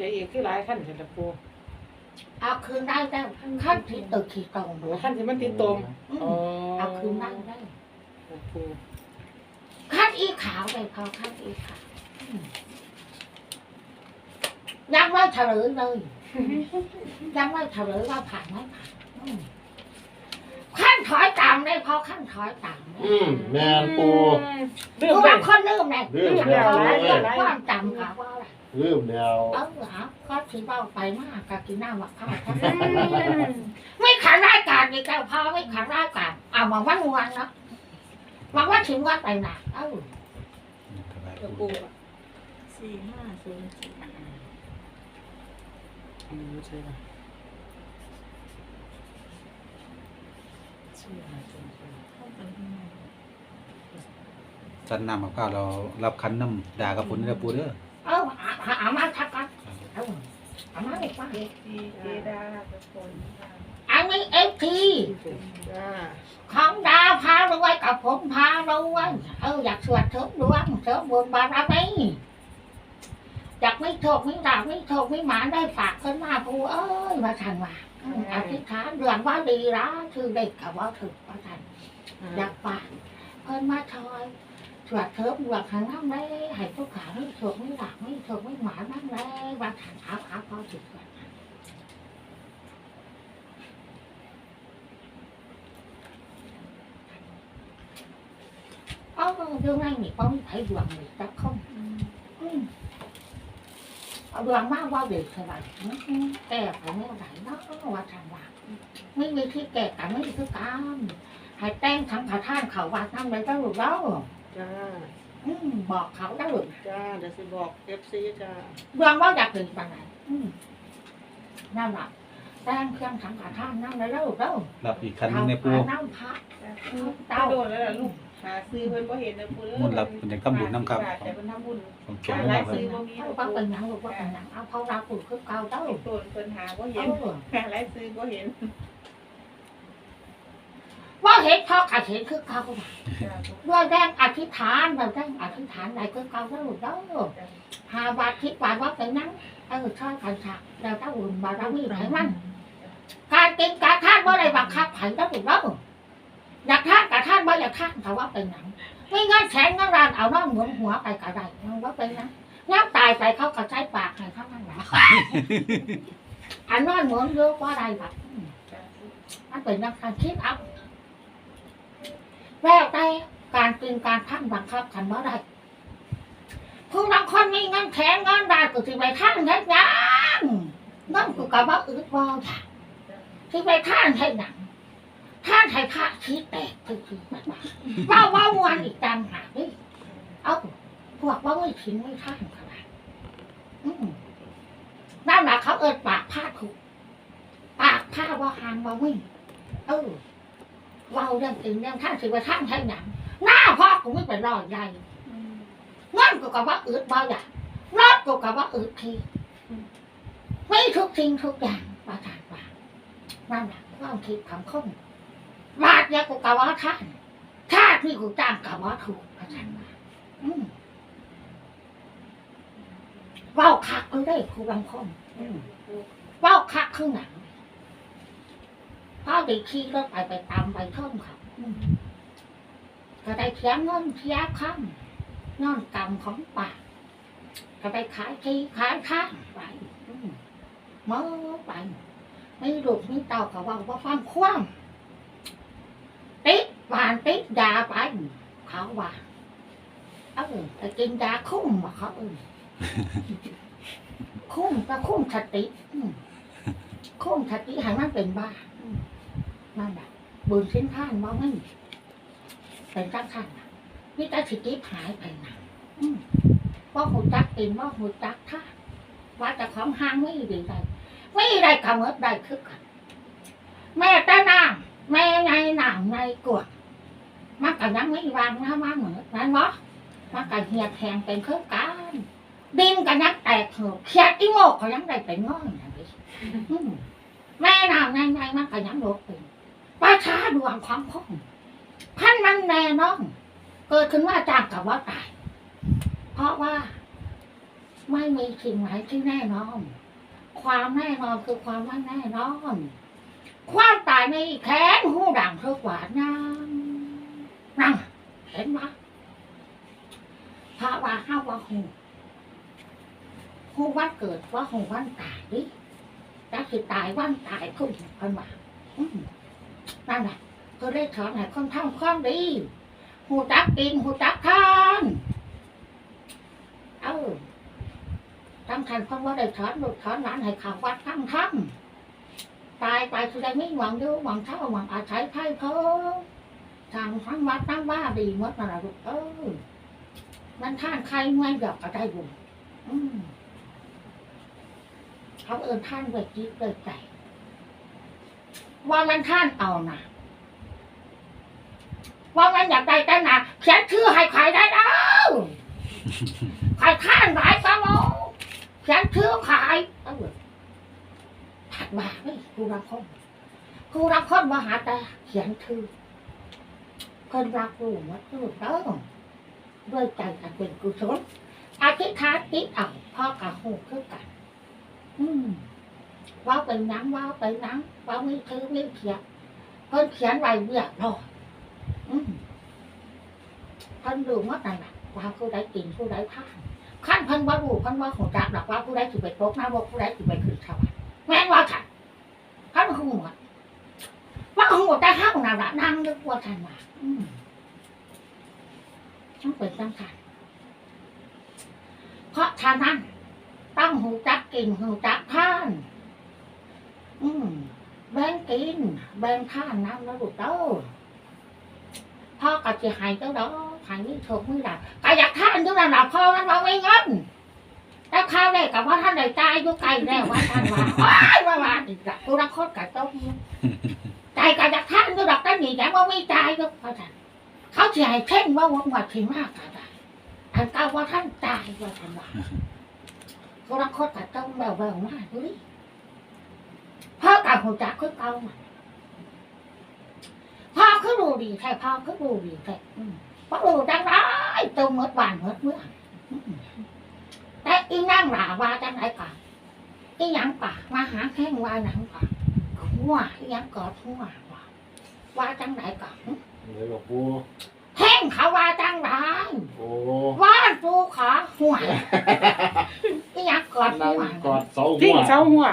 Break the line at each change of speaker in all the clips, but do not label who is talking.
สียอีกคือหลายขั้นแต่ละปู
เอาคืนได้ได้ขั้นที่ตึกที่ตรง
หรือขั้นที่มันติดตม
อืม
อ๋อ
เอาคืนได้ได้
ปู
ขั้นอีขาวเลยพอขั้นอีขาวอืมยังไม่เฉลยเลยยังไม่เฉลยว่าผ่านไม่ผ่านอืมขั้นถอยตามได้พอขั้นถอยตามได้
อืมแมนปู
ลื
ดู
มไป
บางคนลืมไง
ลืม
ลืม
แล้ว
เรื่องความจำค่ะว่าอะไร
ลืมแล้ว
เออหาก็ถือว่าไปมากกับกินหน้าวักข้าวไม่ขันรายการนี่แกพอไม่ขันรายการเอามาวันวันเนาะมาวันถึงวันไปหนักเออ
ปู
สี่ห้าศูนย์สี่
อืมใช่ป่ะชื่ออะไรจำไม่ได้
เข้ากันข้างใน
จันนำกับข้าวเรารับคันน้ำด่ากับฝนนี่แหละปูเด้อ
เอามาทักกันเออเอามาเลยว่า
เอฟีเอดากับคนค่ะ
อันนี้เอฟที
จ้า
ของดาวพารวยกับผมพารวยเอออยากสวดเสริมดวงเสริมบุญบารมีอยากไม่โชคไม่ดาบไม่โชคไม่หมาได้ฝากขึ้นมาปูเอ้ยมาทันว่าอธิษฐานเดือนว่าดีละคือเด็กกับว่าถึกว่าทันอยากฝากเพิ่นมาชอย สวดเทิมบวกทางน้ำเลยให้ทุกขาไม่โชคไม่ดาบไม่โชคไม่หมานั่งเลยว่าทันเอาเอาพอถึกก่อนเออเรื่องนั้นนี่ป้องไอ้ดวงนี่จะ không อืมเอาดวงมากว่าเด็กสบายแก่ไปไม่ไหวเนาะว่าทางว่าไม่มีที่แก่กันไม่มีที่กามให้แต่งทำผ่าท่านเขาวัดนั่งเลยก็รู้แล้ว
จ้า
อืมบอกเขาได้หรือ
จ้าเดี๋ยวสิบอกเอฟซีจ้า
ดวงว่าอยากเป็นปังไหนอืมนั่นแหละแต่งเครื่องทำผ่าท่านนั่งเลยแล้วแล้ว
รับอีกคันหนึงในปู
น้ำพระ
เต้าโดนแล้วล่ะลูกหาซื้อเพิ่นบ่เห็นนะปูเด้อ
มุ่นรับเป็นอย่างทำบุญน้ำครับ
แต่เพิ่นทำบุญ
ของเขียน
หา
ลง
หลาย
มา
ซื้อ
เพิ่น
บ่มี
เขา
นะ
ว่า
ปู
เป็นหยังหรือว่าเป็นหยังเอาเขาเราปลูกขึ้นเก่าเต้า
ต้นเพิ่นหาบ่
เอ
เห็น
อ
หาหลายซื้อบ่เห็น
ว่าเห็นพ่อกระเห็นคือเก่า
จ้าปู
ด้วยแรงอธิษฐานแบบแรงอธิษฐานใดก็เก่าแล้วเด้อหาบาทคิดบาทว่าเป็นนั้นเออชอบกันฉากเราต้องอุ่นบารมีไหนมันการกินการท่านว่าได้บังคับไผ่ต้องถูกต้องอยากท่านกับท่านว่าอยากท่านแต่ว่าเป็นหนังไม่งั้นแสนงั้นรานเอาน้องหมุนหัวไปกระไดมันว่าเป็นนะย่างตายไปเขาก็ใช้ปากให้เขานั่นแหละอันนอนหมุนเยอะว่าได้แบบ
จ้าปู
มันเป็นนักการคิดเอา แล้วแต่การกินการท่านบังคับกันว่าได้ผู้บางคนมีเงินแขนเงินได้ก็สิไปท่านเฮ็ดหยังนั่นกูกับว่าอึดบ่อยากที่ไปท่านให้หนังท่านให้พระชี้แตกคือคือบบว่าว่าว่ามวนอีกต่างหากนี่เอาพวกว่าไม่ทิ้งไม่ท่านขนาดนั่นแหละเขาเอิดปากผ้าถูกปากผ้าว่าหางว่าวิ่งเออ เว่าเรื่องจริงเรื่องท่านสิไปท่านให้หนังหน้าพ่อกูไม่เป็นรอยใหญ่เงินกูกับว่าอึดบ่อยากรถกูกับว่าอึดทีไม่ทุกสิ่งทุกอย่างประทานว่านั่นแหละความคิดของคนบาทยากูกะว่าท่านท่าที่กูจ้างกะว่าถูกอาจารย์ว่าอืมเว้าคักเลยได้ครูบางคนอืมเว้าคักขึ้นหนัง พ่อดีขี้ก็ไปไปตามไปท่องเขาอืมก็ได้เสียเงินเสียคำนอนกรรมของปากก็ไปขายที่ขายข้างไปอืมเมื่อไปไม่ลูกไม่เต่าเขาว่าว่าฟังคว่ำติดหวานติดยาไปเขาว่าเออแต่กินยาคุ้มมาเขาเออคุ้มก็คุ้มสติอืมคุ้มสติให้มันเป็นบ้าอืม นั่นแหละบุญสิ้นท่านว่าไม่เป็นจังท่านนี่ต่สิติหายไปนะว่าหูจักกินว่าหูจักท่าว่าแต่ของห้างไม่ดีใจไม่ได้กำเนิดได้คือกันแม่ตานางแม่ในหนังในกวดมันก็ยังไม่วางนะมาเหมือนนั้นเนาะมันก็เหียดแหงเป็นเครื่องการดินก็ยังแตกเหอกเขียดอีโมกก็ยังได้เป็นง่อยนะพี่อืมแม่นางในในมันก็ยังโลกเป็น ประชาดวงความคงพันมันแน่นอนเกิดขึ้นว่าจากกับว่าตาย เพราะว่า ไม่มีสิ่งไหนที่แน่นอน ความแน่นอนคือความไม่แน่นอน ความตายในแขนหูดังเทุกว่านั่งนั่งเห็นไหมพระว่าห้าว่าหูหูวันเกิดว่าหูวันตายดิจะสิตายวันตายคุณคนว่าอืม นั่นแหละก็ได้สอนให้คนทำความดีหูจักกินหูจักทานเออทั้งทันเพราะว่าได้สอนลูกสอนหลานให้ข่าววัดทั้งทั้งตายไปสุดท้ไม่หวังดูหวังเท่าหวังอาศัยไพ่เพิ่มทางทั้งวัดทั้งว่าดีหมดนั่นแหละลูกเออมันท่านใครไม่หยอกก็ได้บุญอืมเขาเอินท่านเวจิตเวใจ ว่ามันท่านเอานะว่ามันอยากได้แต่หนาเขียนชื่อให้ใครได้แล้วใครข้านหลายก็โมเขียนชื่อขายเออถัดมาไม่ครูรักคนครูรักคนมาหาแต่เขียนชื่อเพิ่นรักรู้หมัดรู้เด้อด้วยใจกันเป็นกุศลอธิษฐานติดเอาพ่อกับหูคือกัน อืม ว่าเป็นหนังว่าเป็นหนังว่าไมีชื่อมีเขียนเพิ่นเขียนไว้เรียบร้อยอืมเพันดูว่านั่นแหละว่าผู้ใดกินผู้ใดทานขั้นเพันว่ารู้เพันว่าของจักดอกว่าผู้ใดสิไปตกน้ำว่าผู้ใดสิไปขึ้นสวรรค์แม่นว่าฉันพันหัวว่าหัวแต่ห้าวน่ะละนั่งนึกว่าฉันว่าอืมต้องเป็นสำคัญเพราะฉะนั้นต้องหูจักกินหูจักท่าน อืมแบ่งกิน แบ่งทานน้ำแล้วลูกเต้าพ่อก็จะหายเจ้าดอกหายนี่โชคไม่ได้ก็อยากท่านอยู่นั่นแหละพ่อมันบอกไม่เงินแล้วข้าวได้กับว่าท่านได้ตายอยู่ไกลแล้วว่าท่านว่าว้ายว่าว่าอีกละกูรักโคตรกับต้มใจก็อยากท่านอยู่ดอกตั้งหนีแต่ว่าไม่ตายก็เพราะท่านเขาจะให้เช่นว่าวันวัดที่มากก็ได้อันเก้าว่าท่านตายว่าท่านว่ากูรักโคตรกับต้มแบวแบวมากดูดิ กับหัวจักคือเก่ามาพ่อคือดูดีใช่พ่อคือดูดีใช่อืมพ่อดูจังไรตัวเมื่อวานเมื่อเมื่อแต่อีนั่งหลาว่าจังไรก่อนอีหยังป่ะมาหาแข้งว่าหนังก่อนหัวอีหยังกอดหัวว่าว่าจังไรก่อน
เลยบอกปู
แข้งเขาว่าจังไรว่าปูขาหัวอีหยังกอดหัว
กอดเสาหั
พิ้งเสาหัว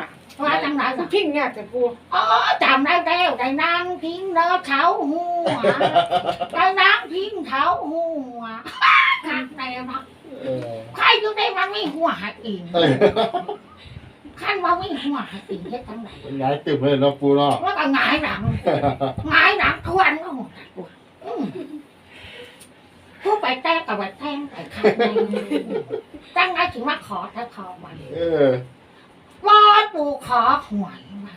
ว่าจังไรก่อน
พิ้งเนี่ยแต่ปู
อ๋อจำได้แล้วได้นางพิงเนอเท้าหัวได้นางพิงเท้าหัวคักในรัก
เออ
ใครอยู่ได้มันไม่หัวหักอีกขั้นว่าไม่หัวหักอีกเฮ็ดจังไหน
เป็นไงตื่นเลยเนาะปูเนาะ
แล้วก็หงายหลังหงายหลังทวนก็หมดอืมผู้ไปแต้งกับไปแต้งไปข้างในจังไงถึงมาขอถ้าขอวัน
เออ
ว่าตูขอหวยมา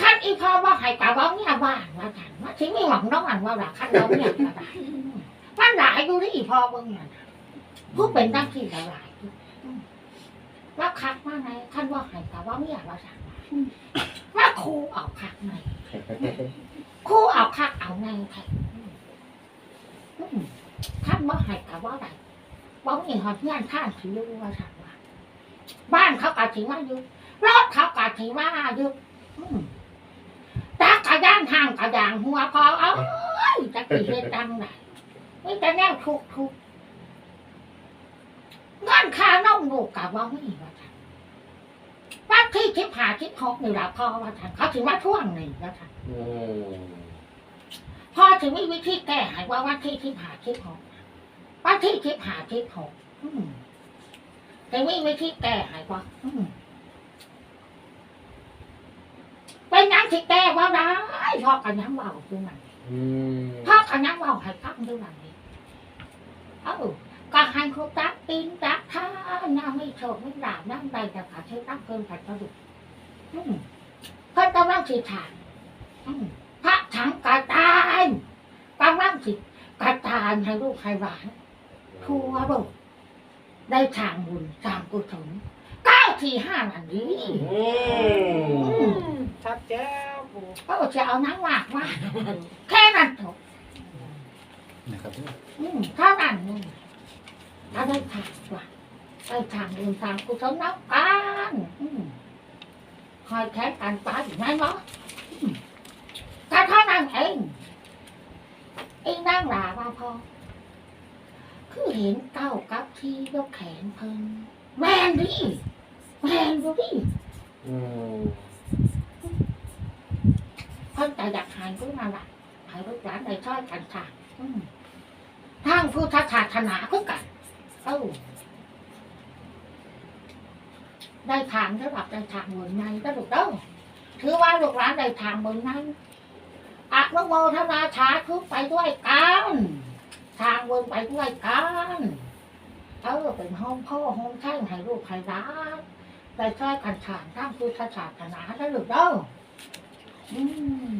ขั้นอีพ่อว่าให้กะว่าเนี่ยบ้านว่าทันว่าถึงไม่หวังน้องอันว่าหลักขั้นเราเนี่ยก็ได้อืมมันหลายดูที่อีพ่อเบิ่งน่ะผู้เป็นตั้งที่หลายอยู่อืมว่าคักมาไหนขั้นว่าให้กะว่าเนี่ยว่าทันว่าครูเอาคักไหนครูเอาคักเอาในแท้อืมอืมขั้นว่าให้กะว่าไหนว่ามีหอดงานท่านถือว่าันว่า บ้านเขากะถิว่าอยู่รถเขากะถิว่าอยู่อืมจักกระย่างทางกระย่างหัวพอเอ้ยจะกี่เฮ็ดจังไหนนี่แต่แนวทุกทุกเงินค่าน้องลูกกะว่าไม่ว่าทันบ้านที่ทิพหาทิพหกนี่ละพ่อว่าทันเขาถือว่าท่วงหนึ่งว่าทัน
อืม
พ่อถึงมีวิธีแก้ให้ว่าวันที่ทิพหาทิพหกวันที่ทิพหาทิพหกอืม แต่มีวิธีแก้ให้ว่าอืมเป็นหยังที่แก้ว่าได้พ่อกันยังเบาดูมัน
อืม
พ่อกันยังเบาให้ฟังดูมันนี่เอ้าก็ให้เขาตักตีนตักท่าน้าไม่โชคไม่ดาบน้ำใดแต่ขาดใช้ตั้งเพิ่มผัดกระดูกอืมเพิ่นกำลังสิถามอืมพระถังกระตายกำลังสิกระตายให้ลูกให้หลานทั่วโลก ได้ทางบุญทางกุศลเก้าทีห้านันนี้
อืม
ชัดแจ้วปู
เขาบอกจะเอาน้ำหมากมาแค่นั้นจบ
นะครับ
อืมเท่านั้นนี่ถ้าได้ผ่านว่าไปทางอื่นทางกุศลนับกันอืมคอยแค่กันไปไหมเนาะอืมแต่เท่านั้นเองเองนั่งหลาว่าพอ คือเห็นเก้ากับที่ยกแขนเพิ่นแมนดิแมนดูดิ
อืม
เพิ่นแต่อยากหายก็มาละหายลูกหลานในช่อยกันค่ะอืมทางพุทธศาสนาคือกันเอ้าได้ทางสำหรับได้ทางบนในก็ถูกต้องถือว่าลูกหลานได้ทางบนนั้นอะนุโมทนาชาทุกไปด้วยกัน ทางบนไปด้วยกันเออเป็นห้องพ่อห้องแท่งให้ลูกให้ร้านได้ช่วยกันทางทางพุทธศาสนาได้หรือเปล่าอืม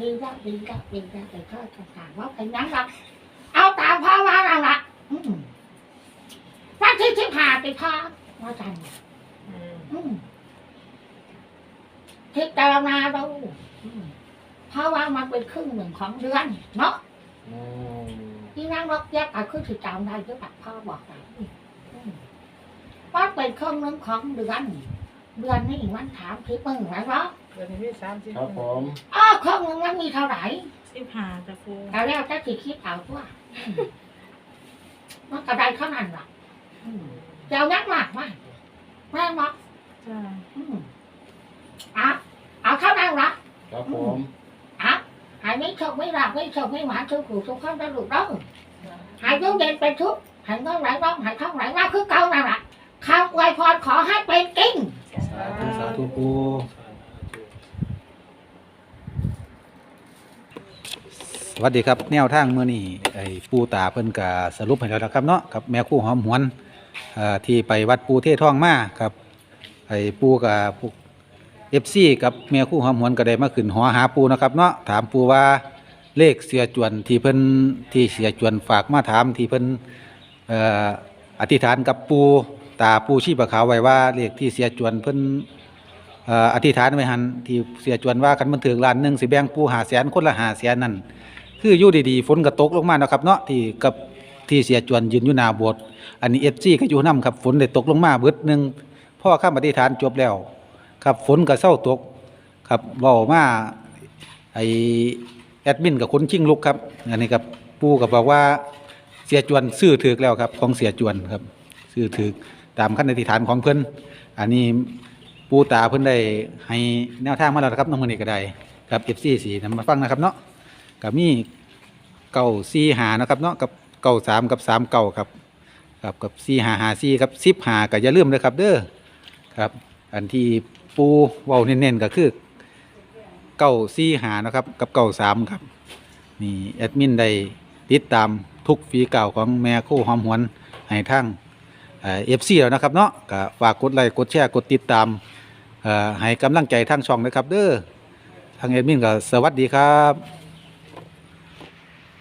ดีละดีละดีละไปทอดต่างๆว่าเป็นยังหรอกเอาตามพ่อว่าเราละอืมวันที่ที่ผ่านไปพ่อว่าจัน
อืม
อืมพิจารณาดูอืมเพราะว่ามันเป็นครึ่งหนึ่งของเดือนเนาะ
อืม
ที่นั่งรถแยกกันคือถือจำได้หรือเปล่าพ่อบอกไปอืมว่าเป็นครึ่งหนึ่งของเดือนเดือนนี้วันถามพี่มึงไหมวะ
เดี๋ยวนี้มีสามสิบ
ครับผม
อ้าวครึ่งหนึ่งมันมีเท่าไหร่
สิบห้าจ้ะปู
เอาแล้วจะสิคิดเอาตัวอืมมันกระไดเท่านั้นล่ะอืมจะเอานักมากไหมแม่บอก
จ้า
อืมอะเอาเท่านั้นละ
ครับผม
อะหายไม่โชคไม่หลับไม่โชคไม่หมาทุกขู่ทุกคนได้ลูกเด้อหายยุ่งเย็นเป็นทุกข์หายเงินไหลร้องหายท้องไหลว่าคือเก่านั่นแหละคำอวยพรขอให้เป็นจริง
สาธุสาธุปูสวัสดีครับแนวทางเมื่อนี้ไอ้ปูตาเพิ่นก็สรุปให้แล้วนะครับเนาะกับแม่คู่หอมหวนเอ่อที่ไปวัดปูเทศท่องมาครับไอ้ปูกับพวก เอฟซีกับแม่คู่หอมหวนก็ได้มาขึ้นหอหาปูนะครับเนาะถามปูว่าเลขเสียจวนที่เพิ่นที่เสียจวนฝากมาถามที่เพิ่นเอ่ออธิษฐานกับปูตาปูชีพขาวไว้ว่าเลขที่เสียจวนเพิ่นเอ่ออธิษฐานไว้หันที่เสียจวนว่ากันมันถึงล้านหนึ่งสิแบ่งปูหาแสนคนละหาแสนนั่นคืออยู่ดีๆฝนก็ตกลงมาเนาะครับเนาะที่กับที่เสียจวนยืนอยู่หน้าโบสถ์อันนี้เอฟซีก็อยู่นํครับฝนได้ตกลงมาเบิดหนึงพ่อข้ามอธิษฐานจบแล้ว ครับฝนก็เศร้าตก ครับเว้ามาไอแอดมินกับคนชิงลุกครับอันนี้กับปูก็บอกว่าเสียจวนซื้อถือแล้วครับ ของเสียจวนครับ ซื้อถือตามขั้นอธิษฐานของเพิ่อนอันนี้ปูตาเพิ่อนได้ให้แนวทางมาแล้วครับน้องมันนี่ก็ได้กับ FC สีนำมาฟังนะครับเนาะกับมีเก่าซีหานะครับเนาะกับเก่าสามกับสามเก่าครับกับกับซีหาหาซีครับสิบหาก็อย่าลืมเลยครับ เด้อครับ อันที่ ปูเว้าเน้นๆก็คือเก่าซีหานะครับ กับเก่าสามครับ นี่แอดมินได้ติดตามทุกฟีเก่าของแม่คู่หอมหวนให้ทั้งเอฟซีแล้วนะครับเนาะก็ฝากกดไลค์กดแชร์กดติดตามให้กำลังใจทั้งช่องนะครับ เด้อทางแอดมินก็สวัสดีครับ